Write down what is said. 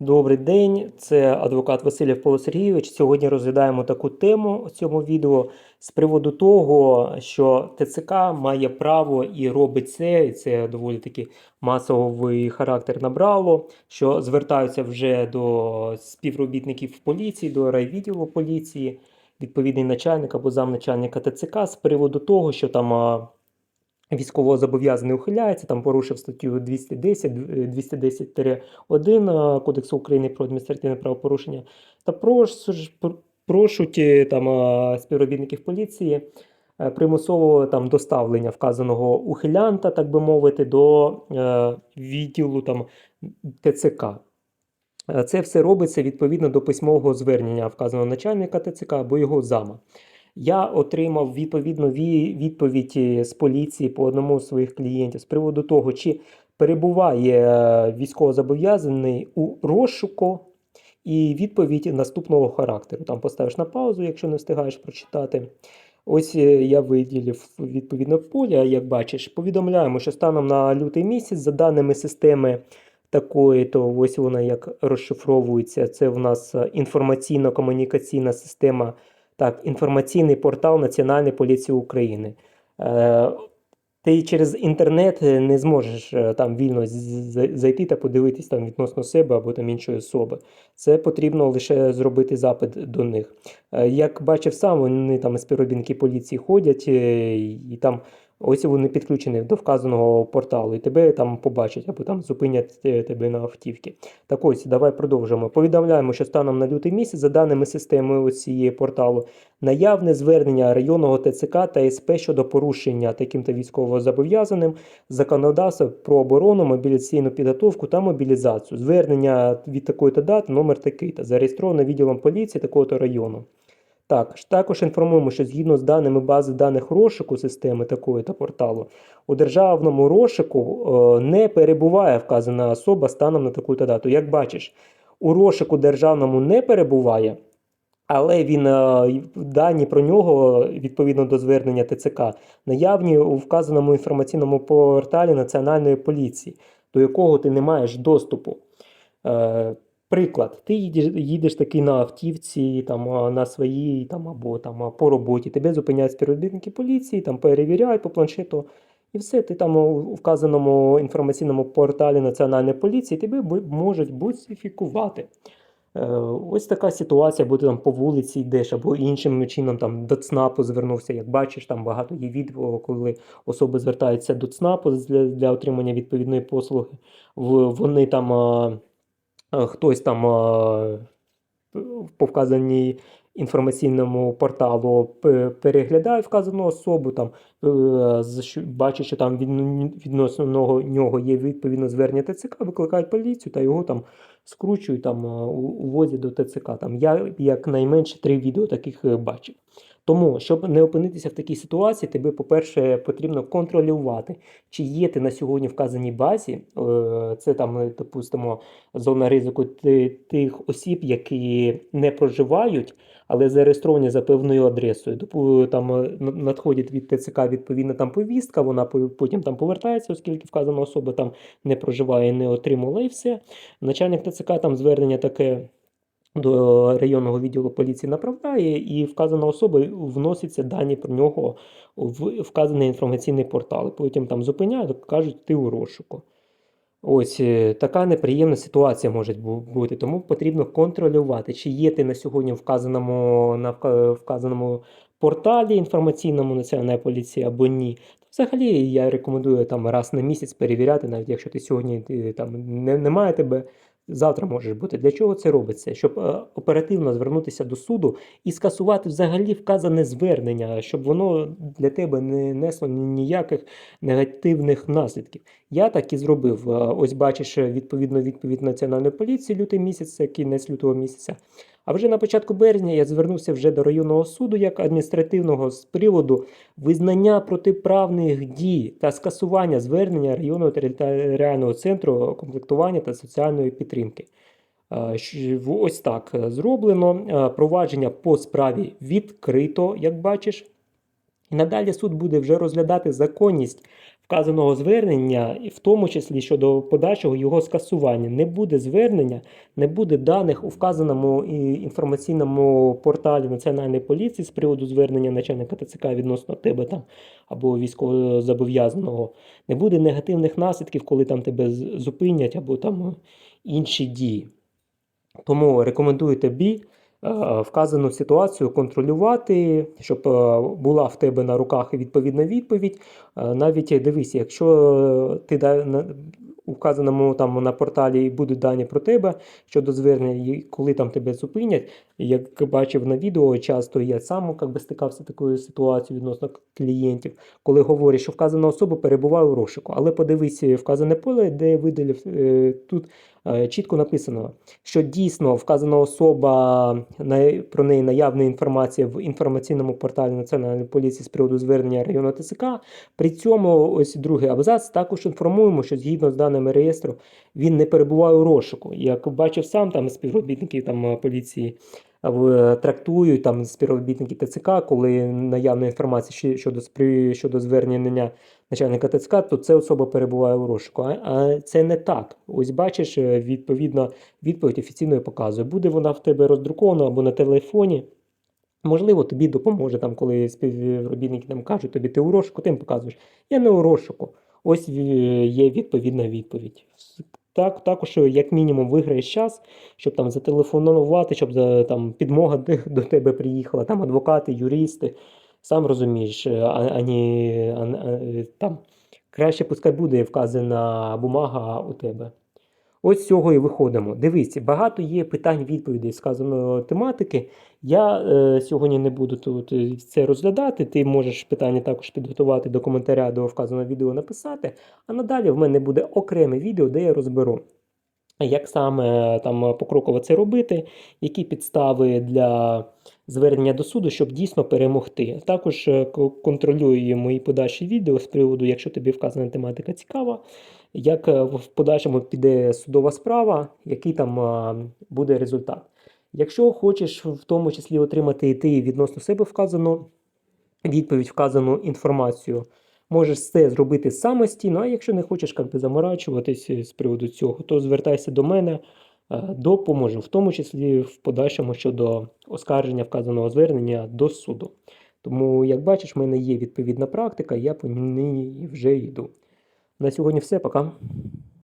Добрий день, це адвокат Васильєв Павло. Сьогодні розглядаємо таку тему у цьому відео з приводу того, що ТЦК має право і робить це, і це доволі таки масовий характер набрало, що звертаються вже до співробітників поліції, до райвідділу поліції, відповідний начальник або замначальника ТЦК з приводу того, що там. Військовозобов'язаний ухиляється, там порушив статтю 210, 210-1 е, Кодексу України про адміністративне правопорушення, та прош- пр- прошуть там е, співробітників поліції е, примусового там доставлення вказаного ухилянта, так би мовити, до відділу там ТЦК. Це все робиться відповідно до письмового звернення вказаного начальника ТЦК або його зама. Я отримав відповідно ві- відповідь е, з поліції по одному з своїх клієнтів з приводу того, чи перебуває е, військовозобов'язаний у розшуку, і відповідь наступного характеру. Там поставиш на паузу, якщо не встигаєш прочитати. Ось е, я виділив відповідно поле, як бачиш, повідомляємо, що станом на лютий місяць, за даними системи такої, то ось вона як розшифровується. Це в нас інформаційно-комунікаційна система, так, інформаційний портал Національної поліції України. Е, ти через інтернет е, не зможеш е, там вільно зайти та подивитись там відносно себе або там іншої особи. Це потрібно лише зробити запит до них. Як бачив сам, вони там співробітники поліції ходять і там ось вони підключені до вказаного порталу, і тебе там побачать або там зупинять е, тебе на автівки. Так ось, давай продовжимо. Повідомляємо, що станом на лютий місяць, за даними системи цієї порталу, наявне звернення районного ТЦК та СП щодо порушення таким-то військовозобов'язаним законодавства про оборону, мобілізаційну підготовку та мобілізацію. Звернення від такої-то дати, номер такий-то, зареєстровано відділом поліції такого-то району. Так, також інформуємо, що згідно з даними бази даних розшуку системи такої та порталу, у державному розшуку е, не перебуває вказана особа станом на таку-то дату. Як бачиш, у розшуку державному не перебуває, але він е, дані про нього відповідно до звернення ТЦК наявні у вказаному інформаційному порталі Національної поліції, до якого ти не маєш доступу. Приклад, ти їдеш, їдеш таки на автівці, там, на своїй там, або там, по роботі, тебе зупиняють співробітники поліції, там, перевіряють по планшету, і все, ти там у вказаному інформаційному порталі Національної поліції тебе можуть бусифікувати. Е, Ось така ситуація, або ти там по вулиці йдеш, або іншим чином там до ЦНАПу звернувся. Як бачиш, там багато є відео, коли особи звертаються до ЦНАПу для, для отримання відповідної послуги. Вони там хтось там а, по вказаній інформаційному порталу переглядає вказану особу, там е, бачить, що там відносно нього- є відповідно звернення ТЦК, викликають поліцію та його там скручують, там е, увозять до ТЦК. Там я якнайменше три відео таких е, бачив. Тому, щоб не опинитися в такій ситуації, тобі, по-перше, потрібно контролювати, чи є ти на сьогодні вказаній базі, е, це там, е, допустимо, зона ризику тих осіб, які не проживають, але зареєстровані за певною адресою. Допу- Там е, надходить від ТЦК відповідна там повістка, вона по- потім там повертається, оскільки вказана особа там не проживає, не отримала, і все. Начальник ТЦК там звернення таке. До районного відділу поліції направляє, і вказана особа вноситься дані про нього в вказаний інформаційний портал. Потім там зупиняють, кажуть, ти у розшуку. Ось е, така неприємна ситуація може бути, тому потрібно контролювати, чи є ти на сьогодні вказаному на вказаному порталі інформаційному Національної поліції або ні. Взагалі я рекомендую там раз на місяць перевіряти, навіть якщо ти сьогодні ти, там не, немає тебе. Завтра можеш бути. Для чого це робиться? Щоб е, оперативно звернутися до суду і скасувати взагалі вказане звернення, щоб воно для тебе не несло ніяких негативних наслідків. Я так і зробив. Е, Ось бачиш відповідну відповідно відповідь Національної поліції лютий місяць, кінець лютого місяця. А вже на початку березня я звернувся вже до районного суду як адміністративного з приводу визнання протиправних дій та скасування звернення районного територіального центру комплектування та соціальної підтримки. Ось так зроблено. Провадження по справі відкрито, як бачиш. І надалі суд буде вже розглядати законність вказаного звернення, і в тому числі щодо подальшого його скасування. Не буде звернення, не буде даних у вказаному інформаційному порталі Національної поліції з приводу звернення начальника ТЦК відносно тебе там або військовозобов'язаного. Не буде негативних наслідків, коли там тебе зупинять або там інші дії. Тому рекомендую тобі е, вказану ситуацію контролювати, щоб е, була в тебе на руках відповідна відповідь. Е, Навіть дивись, якщо ти у вказаному там на порталі будуть дані про тебе щодо звернення, коли там тебе зупинять, як бачив на відео, часто я сам как би, стикався такою ситуацією відносно клієнтів, коли говорять, що вказана особа перебуває у розшуку. Але подивись е, вказане поле, де е, тут е, чітко написано, що дійсно вказана особа про неї наявна інформація в інформаційному порталі Національної поліції з приводу звернення району ТСК. При цьому ось другий абзац також інформуємо, що згідно з даними реєстру він не перебуває у розшуку. Як бачив сам там співробітників там е, поліції. В- Трактують там співробітники ТЦК, коли наявна інформація щодо щодо звернення начальника ТЦК, то ця особа перебуває у розшуку. А, це не так. Ось бачиш, е, відповідно, відповідь офіційною показує. Буде вона в тебе роздрукована або на телефоні. Можливо, тобі допоможе там, коли співробітники там кажуть, тобі ти у розшуку, ти їм показуєш. Я не у розшуку. Ось е, є відповідна відповідь. Так, також, е, як мінімум, виграєш час, щоб там зателефонувати, щоб там, підмога до тебе приїхала, там адвокати, юристи. Сам розумієш, е, а, ані, а, там, краще пускай буде вказана бумага у тебе. Ось з цього і виходимо. Дивись, багато є питань, відповідей сказаної тематики. Я е, сьогодні не буду тут е, це розглядати. Ти можеш питання також підготувати до коментаря до вказаного відео написати. А надалі в мене буде окреме відео, де я розберу, як саме там покроково це робити, які підстави для звернення до суду, щоб дійсно перемогти. Також е, контролюю мої подальші відео з приводу, якщо тобі вказана тематика цікава, як е, в подальшому піде судова справа, який там буде результат. Якщо хочеш в тому числі отримати і ти відносно себе вказану відповідь, вказану інформацію, можеш це зробити самостійно, а якщо не хочеш би, заморачуватись з приводу цього, то звертайся до мене, е, допоможу, в тому числі в подальшому щодо оскарження вказаного звернення до суду. Тому, як бачиш, в мене є відповідна практика, я по ній вже йду. На сьогодні все, пока.